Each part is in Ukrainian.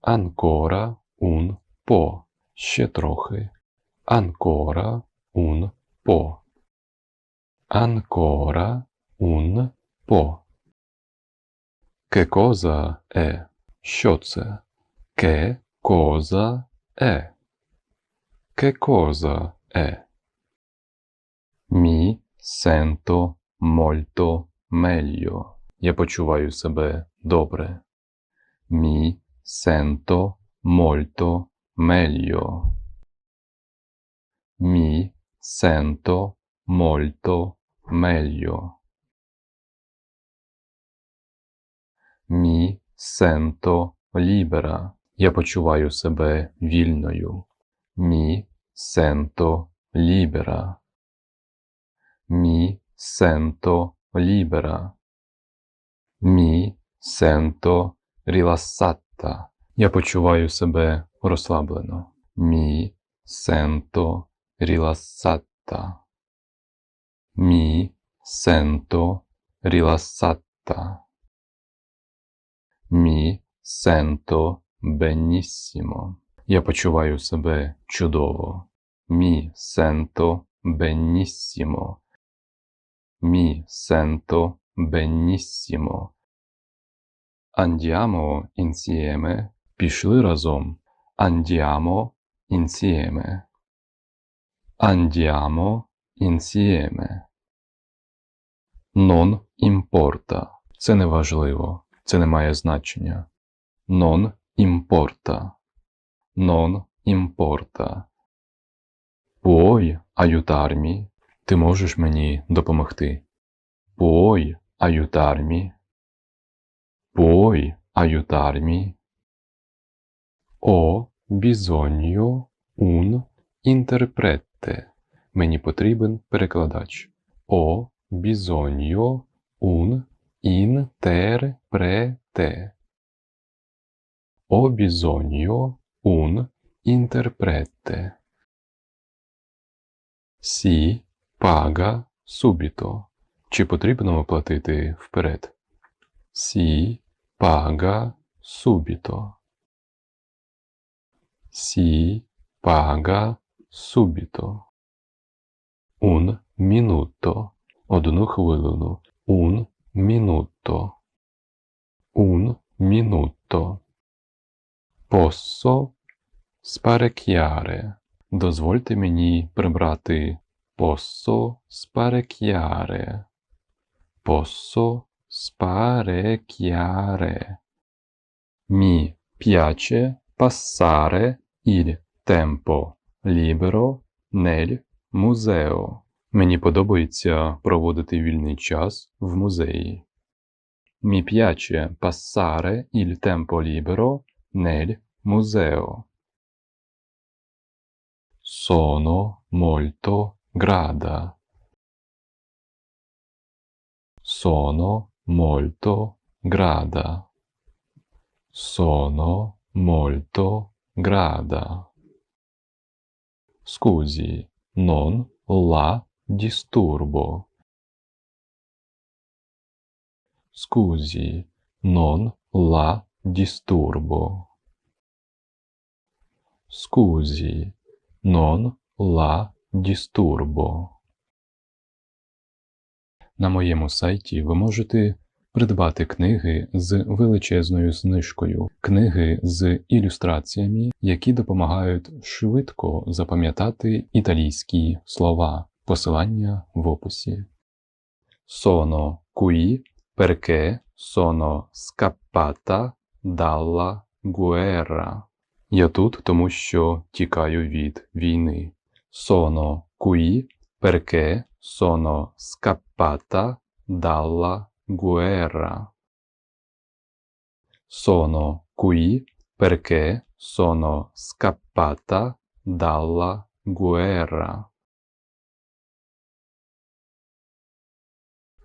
Ancora un po'. Ще трохи. Ancora un po'. Ancora un po'. Che cosa è? Що це? Che cosa è? Che cosa è? Mi sento molto meglio. Я почуваю себе добре. Mi sento molto meglio. Mi sento molto meglio. Mi sento libera. Я почуваю себе вільною. Mi sento libera. Mi sento libera. Mi sento rilassata. Я почуваю себе розслаблено. Mi sento rilassata. Mi sento rilassata. Mi sento benissimo. Я почуваю себе чудово. Mi sento benissimo. Mi sento benissimo. Andiamo insieme. Пішли разом. Andiamo insieme. Andiamo insieme. Non importa. Це не важливо. Це не має значення. Non importa. Non importa. Puoi aiutarmi? Ти можеш мені допомогти. Puoi aiutarmi? Puoi aiutarmi? Ho bisogno un interprete. Мені потрібен перекладач. Ho bisogno un interprete. Ho bisogno un interprete. Si paga subito. Чи потрібно оплатити вперед? Si paga subito. Si paga subito. Un minuto. Одну хвилину. Un minuto. Un minuto. Posso sparecchiare. Дозвольте мені прибрати. Posso sparecchiare. Posso sparecchiare. Mi piace passare il tempo libero nel museo. Мені подобається проводити вільний час в музеї. Mi piace passare il tempo libero nel museo. Sono molto grada. Sono molto grada. Sono molto grada. Scusi, non la disturbo. Scusi, non la disturbo. Scusi, non la disturbo. На моєму сайті ви можете придбати книги з величезною знижкою, книги з ілюстраціями, які допомагають швидко запам'ятати італійські слова. Посилання в описі. Sono qui perché sono scappata dalla guerra. Я тут, тому що тікаю від війни. Sono qui perché sono scappata dalla guerra. Sono qui perché sono scappata dalla guerra.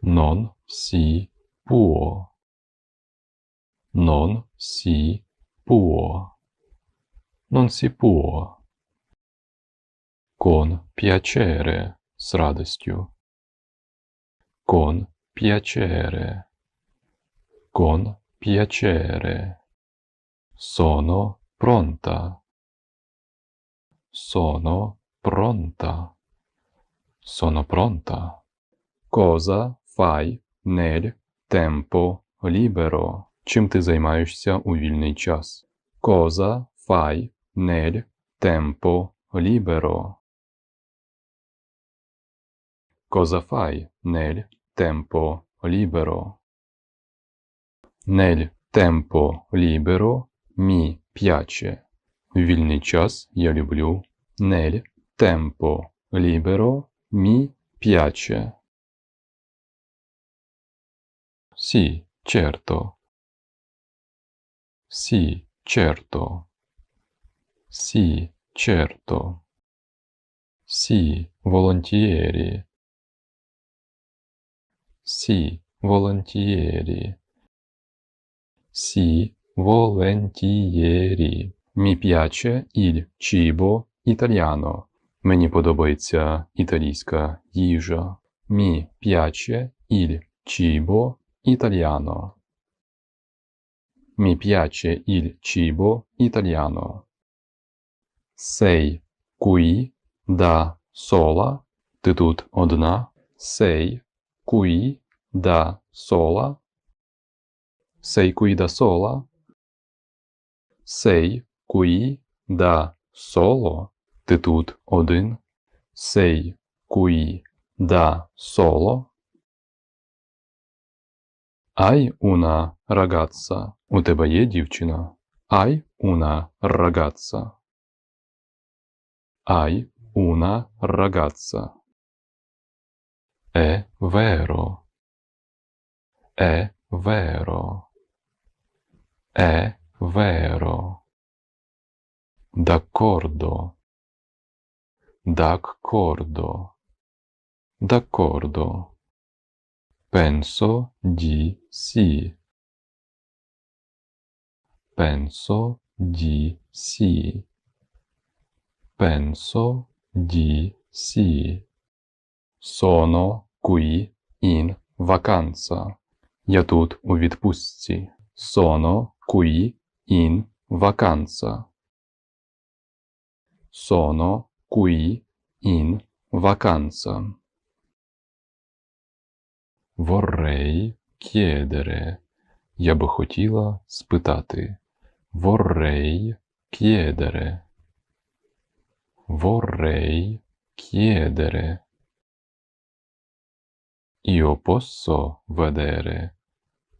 Non si può. Non si può. Non si può. Con piacere, с. Con piacere. Con piacere. Sono pronta. Sono pronta. Sono pronta. Cosa fai nel tempo libero? Чим ти займаєшся у вільний час? Cosa fai nel tempo libero? Cosa fai nel tempo libero? Nel tempo libero mi piace. Вільний час я люблю. Nel tempo libero mi piace. Sì, certo. Sì, certo. Sì, certo. Sì, volentieri. Sì, volentieri. Sì, volentieri. Mi piace il cibo italiano. Мені подобається італійська їжа. Mi piace il cibo italiano. Mi piace il cibo italiano. Sei qui da sola? Ти тут одна? Sei qui da sola? Sei qui da sola? Sei qui da solo? Ти тут один? Sei qui da solo? Hai una ragazza. У тебе є дівчина? Hai una ragazza. Hai una ragazza. È vero. è vero. È vero. D'accordo. D'accordo. D'accordo. Penso di sì. Penso di sì. Penso di sì. Sono qui in vacanza. Я тут у відпустці. Qui in vacanza. Sono qui in vacanza. Vorrei chiedere. Я би хотіла спитати. Vorrei chiedere. Vorrei chiedere. Posso vedere.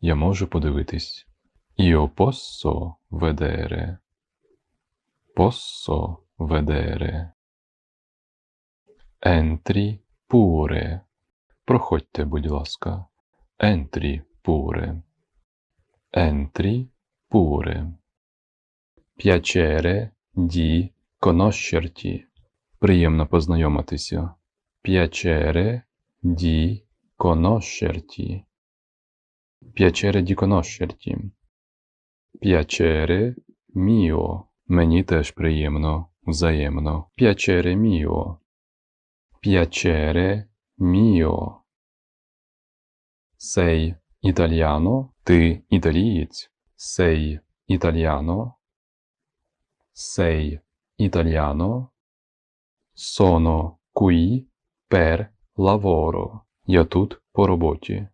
Я можу подивитись. Posso vedere. Posso vedere. Entri pure. Проходьте, будь ласка. Entri pure. Entri pure. Piacere di conoscerti. Приємно познайомитися. Piacere di conoscerti. Piacere di conoscerti. Piacere mio. Мені теж приємно, взаємно. Piacere mio. Piacere mio. Sei italiano? Ти італієць? Sei italiano? Sei italiano? Sono qui per lavoro. Я тут по роботі.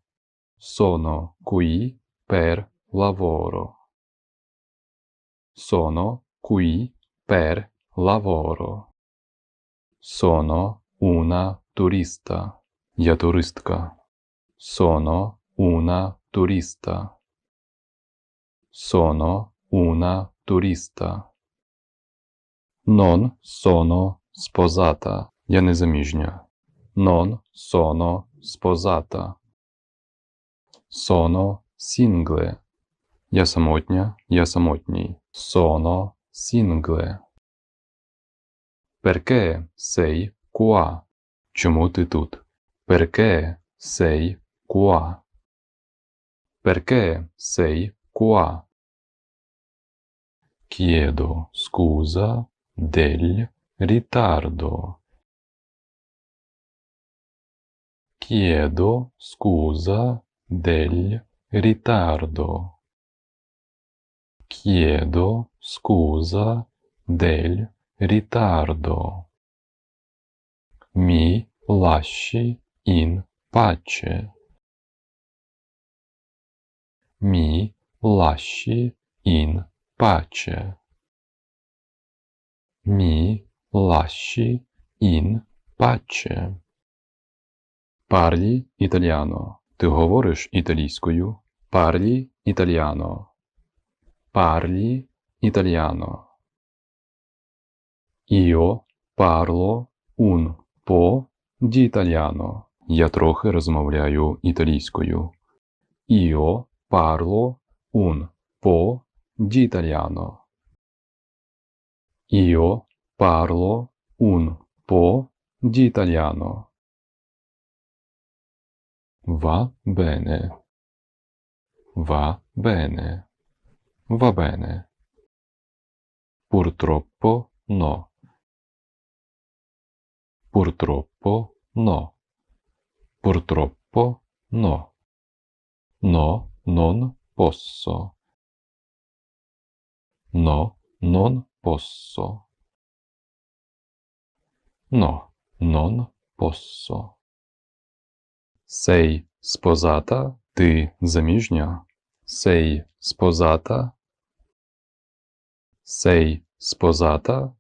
Qui per lavoro. Sono qui per lavoro. Sono una turista. Я туристка. Una turista. Sono una turista. Non sono sposata. Я не заміжня. Non sono sposata. Sono single. Я самотня, я самотній. Sono single. Perché sei qua? Чому ти тут? Perché sei qua? Perché sei qua? Chiedo scusa del ritardo. Chiedo scusa del ritardo. Chiedo scusa del ritardo. Mi lasci in pace. Mi lasci in pace. Mi lasci in pace. Парлі італіано. Ти говориш італійською. Парлі італіано. Парлі італіано. Io parlo un po' di italiano. Я трохи розмовляю італійською. Io parlo un po' di italiano. Io parlo un po' di italiano. Va bene. Va bene. Va bene. Purtroppo no. Purtroppo no. Purtroppo no. No, non posso. No, non posso. No, non posso. Sei sposata? Ти заміжня? Sei sposata? Sei sposata?